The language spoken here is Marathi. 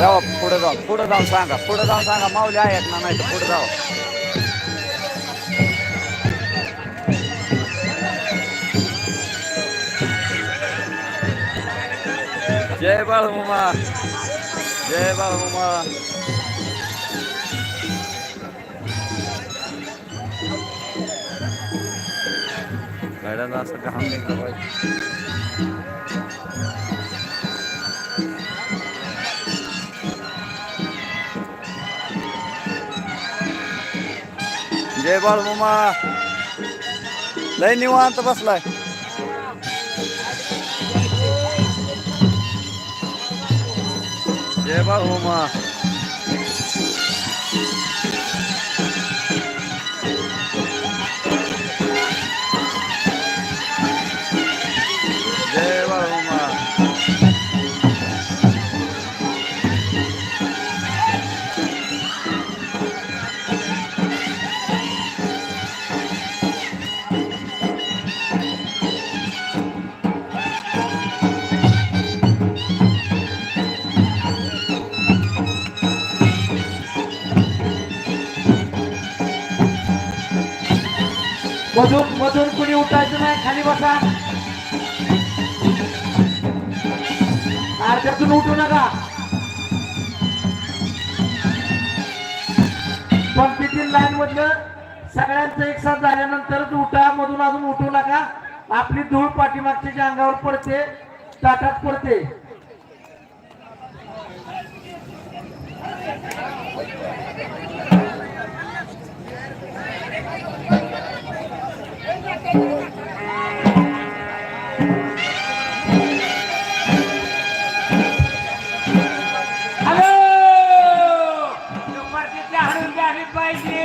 पुढे जाऊ पुढे जाऊन सांगा पुढे जाऊन सांगा माऊली आहेत ना नाही तर पुढे जाऊ. जय मुमा जय बाळूमा गाड्याला असं घाम निघतं जय बाळूमा लय निवांत बसलाय. जय बाळूमा मधून मधून कुणी उठायचं नाही खाली बसा. अर्ध्यातून उठू नका. पंक्तीतील लाईन मधलं सगळ्यांचं एक साथ झाल्यानंतरच उठा मधून अजून उठू नका. आपली धूळ पाठीमागच्या अंगावर पडते ताटात पडते. பாய்க்கு